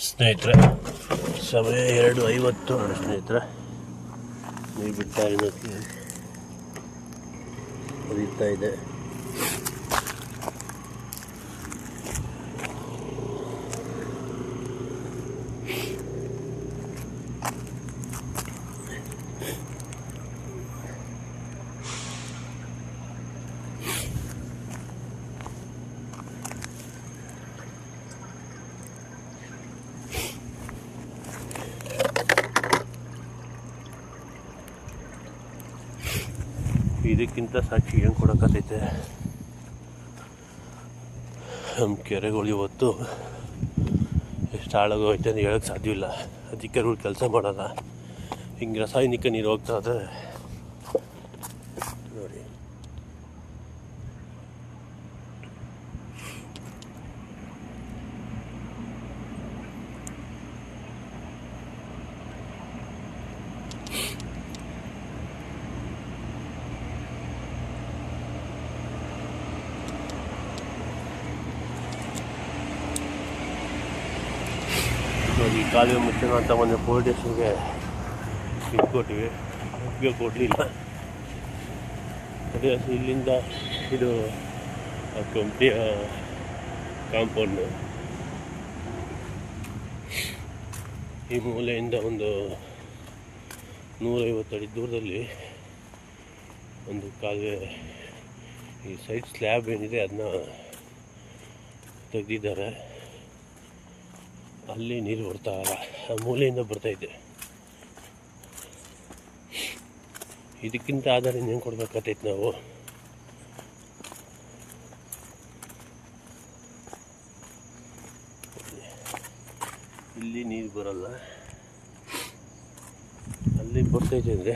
ಸ್ನೇಹಿತರೆ ಸಮಯ ಎರಡು ಐವತ್ತು. ಸ್ನೇಹಿತರೆ ನೀರು ಬಿಡ್ತಾ ಹರಿತಾ ಇದೆ. ಇದಕ್ಕಿಂತ ಸಾಕ್ಷಿ ಏನು ಕೊಡೋಕ್ಕತ್ತೈತೆ ನಮ್ಮ ಕೆರೆಗಳು ಇವತ್ತು ಎಷ್ಟು ಹಾಳಾಗೋಯ್ತೆ ಅಂತ ಹೇಳೋಕ್ಕೆ ಸಾಧ್ಯವಿಲ್ಲ ಅಧಿಕಾರಿಗಳು ಕೆಲಸ ಮಾಡೋಲ್ಲ ಹಿಂಗೆ ರಾಸಾಯನಿಕ ನೀರು ಹೋಗ್ತಾ ಇದ್ರೆ ನೋಡಿ ನೋಡಿ ಈ ಕಾಲುವೆ ಮುಚ್ಚೋಣ ಅಂತ ಮೊನ್ನೆ ಫೋರ್ ಸ್ಟೇಷನ್ಗೆ ಇದು ಒಪ್ಪಿಗೆ ಕೊಡಲಿಲ್ಲ. ಅದೇ ಇಲ್ಲಿಂದ ಇದು ಕಂಪ್ನಿಯ ಕಾಂಪೌಂಡು. ಈ ಮೂಲೆಯಿಂದ ಒಂದು ನೂರೈವತ್ತು ಅಡಿ ದೂರದಲ್ಲಿ ಒಂದು ಕಾಲುವೆ, ಈ ಸೈಡ್ ಸ್ಲ್ಯಾಬ್ ಏನಿದೆ, ಅದನ್ನ ತೆಗೆದಿದ್ದಾರೆ. ಅಲ್ಲಿ ನೀರು ಬರ್ತಾ ಇಲ್ಲ. ಆ ಮೂಲೆಯಿಂದ ಬರ್ತಾ ಇದೆ. ಇದಕ್ಕಿಂತ ಆಧಾರ ಇನ್ನೇನು ಕೊಡ್ಬೇಕಾಗ್ತೈತೆ ನಾವು? ಇಲ್ಲಿ ನೀರು ಬರಲ್ಲ. ಅಲ್ಲಿ ಬರ್ತೈತೆ ಅಂದರೆ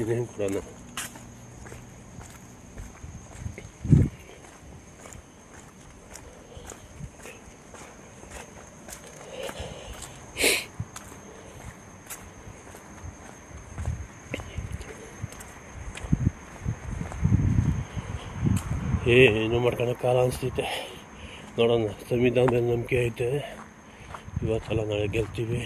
ಇನ್ನೇನು ಕೊಡೋಣ? ಏನು ಕಾಲ ಅನಿಸ್ತೈತೆ ನೋಡೋಣ ಸಂವಿಧಾನ ನಂಬಿಕೆ ಐತೆ ಇವತ್ತಲ್ಲ ನಾಳೆ ಗೆಲ್ತೀವಿ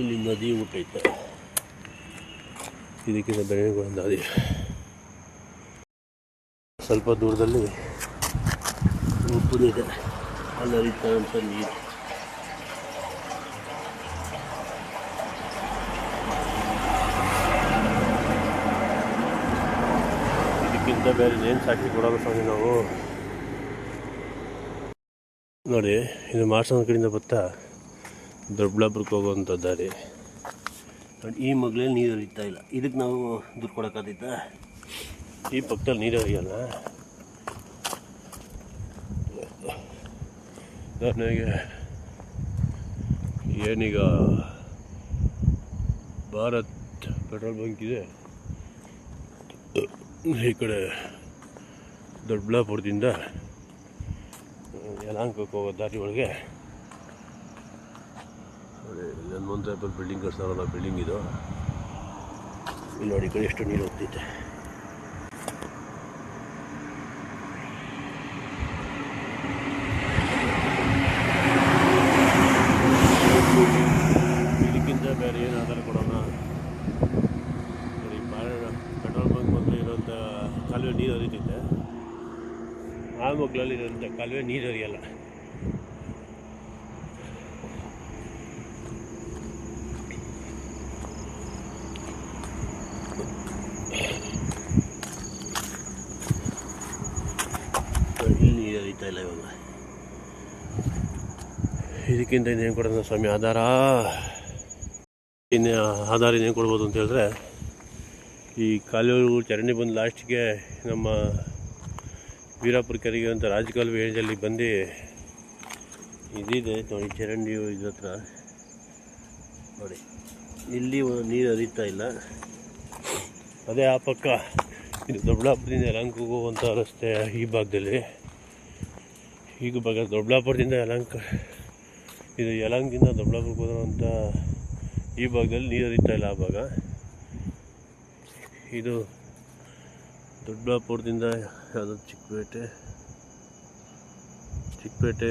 ಇಲ್ಲಿ ನದಿ ಊಟೈತೆ ಇದಕ್ಕಿಂತ ಬೆಳೆಗಳ ನದಿ. ಸ್ವಲ್ಪ ದೂರದಲ್ಲಿ ಉಪ್ಪುನಿದೆ ಅಲ್ಲಿ ಹರಿತಾ ನೀರು. ಇದಕ್ಕಿಂತ ಬೇರೆ ಏನು ಸಾಕಿ ಕೊಡೋಲ್ಲ ಸ್ವಾಮಿ ನಾವು. ನೋಡಿ, ಇದು ಮಾರ್ಸನ ಕಡೆಯಿಂದ ಬತ್ತಾ ದೊಡ್ಡಬಳ್ಳಾಪುರಕ್ಕೆ ಹೋಗುವಂಥ ದಾರಿ. ಬಟ್ ಈ ಮಗ್ಳಲ್ಲಿ ನೀರು ಹರಿತಾ ಇಲ್ಲ. ಇದಕ್ಕೆ ನಾವು ದುಡ್ಡು ಕೊಡೋಕ್ಕಾದಿತ್ತ ಈ ಪಕ್ಕದಲ್ಲಿ ನೀರು ಹರಿಯಲ್ಲ ನನಗೆ ಏನೀಗ ಭಾರತ್ ಪೆಟ್ರೋಲ್ ಬಂಕ್ ಇದೆ. ಈ ಕಡೆ ದೊಡ್ಡಬಳ್ಳಾಪುರದಿಂದ ಯಲಾಂಕಕ್ಕೆ ಹೋಗೋ ದಾರಿ ಒಳಗೆ ನೋಡಿ ಮುಂದೆ ಬಿಲ್ಡಿಂಗ್ ಕಟ್ಸಾರಲ್ಲ ಬಿಲ್ಡಿಂಗ್ ಇದು. ಇಲ್ಲಿ ನೋಡಿ ಕಡೆ ಎಷ್ಟು ನೀರು ಹೋಗ್ತೈತೆ ಇದಕ್ಕಿಂತ ಬೇರೆ ಏನು ಆಧಾರ ಕೊಡೋಣ? ನೋಡಿ ಪೆಟ್ರೋಲ್ ಬಂಕ್ ಮೊದಲು ಇರೋಂಥ ಕಾಲುವೆ ನೀರು ಹರಿತೈತೆ ಆ ಮಕ್ಕಳಲ್ಲಿ ಇರೋಂಥ ಕಾಲುವೆ ನೀರು ಹರಿಯಲ್ಲ. ಹರಿತಾ ಇಲ್ಲ ಇವಾಗ. ಇದಕ್ಕಿಂತ ಇನ್ನೇನು ಕೊಡೋಣ ಸ್ವಾಮಿ? ಆಧಾರ? ಇನ್ನು ಆಧಾರ ಇನ್ನೇನು ಕೊಡ್ಬೋದು ಅಂತ ಹೇಳಿದ್ರೆ, ಈ ಕಾಲುವೆಗಳು ಚರಂಡಿ ಬಂದು ಲಾಸ್ಟಿಗೆ ನಮ್ಮ ವೀರಾಪುರ ಕೆರೆಗೆ ಅಂತ ರಾಜಕಾಲುವೆ ಏಜಲ್ಲಿ ಬಂದು ಇದಿದೆ. ನೋಡಿ ಚರಂಡಿ ಇದ್ರ ಹತ್ರ. ನೋಡಿ, ಇಲ್ಲಿ ನೀರು ಹರಿತಾ ಇಲ್ಲ. ಅದೇ ಆ ಪಕ್ಕ ಇದು ದೊಡ್ಡಬಳ್ಳಾಪುರದಿಂದ ಯಲಹಂಕ ಹೋಗುವಂಥ ರಸ್ತೆ ಈ ಭಾಗದಲ್ಲಿ. ಈಗ ಭಾಗ ದೊಡ್ಡಬಳ್ಳಾಪುರದಿಂದ ಯಲಂಕ, ಇದು ಯಲಂಕಿಂದ ದೊಡ್ಡಬಳ್ಳಾಪುರಕ್ಕೆ ಹೋದಂಥ ಈ ಭಾಗದಲ್ಲಿ ನೀರು ಹರಿತಾ ಇಲ್ಲ ಆ ಭಾಗ. ಇದು ದೊಡ್ಡಬಳ್ಳಾಪುರದಿಂದ ಯಾವುದು ಚಿಕ್ಕಪೇಟೆ ಚಿಕ್ಕಪೇಟೆ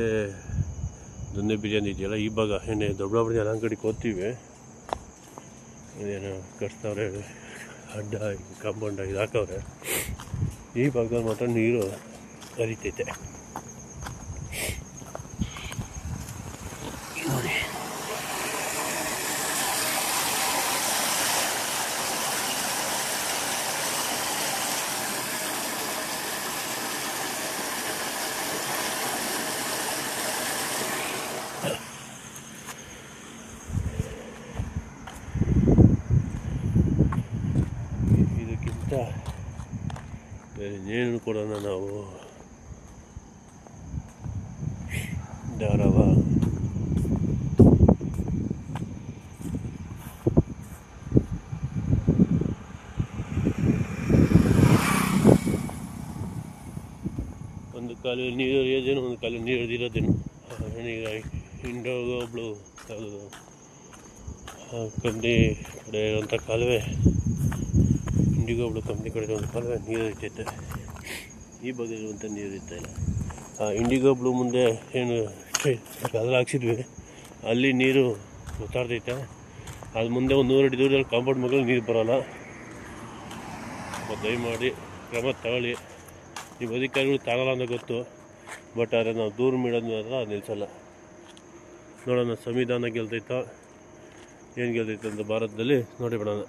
ದೊನ್ನೆ ಬಿರಿಯಾನಿ ಇದೆಯಲ್ಲ, ಈ ಭಾಗ. ಏನೇ ದೊಡ್ಡಬಳ್ಳಾಪುರದ ಯಲಂಕಡಿಗೆ ಕಡೆಗೆ ಹೋಗ್ತೀವಿ. ಏನು ಕಟ್ತವ್ರೆ ಅಡ್ಡ, ಕಾಂಪೌಂಡ್ ಇದು ಹಾಕವ್ರೆ. ಈ ಭಾಗದಲ್ಲಿ ಮಾತ್ರ ನೀರು ಹರಿತೈತೆ ನೋಡಿ ಇದಕ್ಕಿಂತ ಇನ್ನೇನು ಕೊಡೋಣ ನಾವು. ದಾರವ ಒಂದು ಕಾಲು ನೀರು ಇರೋದೇನು ಒಂದು ಕಾಲು ನೀರು ಇರೋದೇನು ಈಗ ಇಂಡೋಗ ಯಾವುದು ಕಂಪ್ನಿ ಕಡೆ ಇರುವಂಥ ಕಾಲುವೆ. ಇಂಡಿಗೋ ಬ್ಲೂ ಕಂಪ್ನಿ ಕಡೆ ಒಂದು ಕಾಲುವೆ ನೀರು ಇರ್ತೈತೆ. ಈ ಬಗ್ಗೆ ಇರುವಂಥ ನೀರು ಇರ್ತಾ ಇಲ್ಲ. ಆ ಇಂಡಿಗೋ ಬ್ಲೂ ಮುಂದೆ ಏನು ಅದ್ರಲ್ಲಿ ಹಾಕ್ಸಿದ್ವಿ. ಅಲ್ಲಿ ನೀರು ಗೊತ್ತಾಡ್ತೈತೆ ಅದು ಮುಂದೆ ಒಂದು ನೂರು ಅಡಿ ದೂರದಲ್ಲಿ ಕಾಂಪೌಂಡ್ ಮಗಳು ನೀರು ಬರೋಲ್ಲ. ದಯಮಾಡಿ ಕ್ರಮ ತಗೊಳ್ಳಿ. ಈ ಅಧಿಕಾರಿಗಳು ತಾಗಲ್ಲ ಅಂತ ಗೊತ್ತು. ಬಟ್ ಆದರೆ ನಾವು ದೂರ ಮೀಡೋದು ಮಾತ್ರ ನಿಲ್ಲಿಸಲ್ಲ ನೋಡೋಣ, ಸಂವಿಧಾನ ಗೆಲ್ತೈತೋ, ಏನು ಗೆಲ್ತೈತೆ ಅಂತ ಭಾರತದಲ್ಲಿ ನೋಡಿ ಬಿಡೋಣ.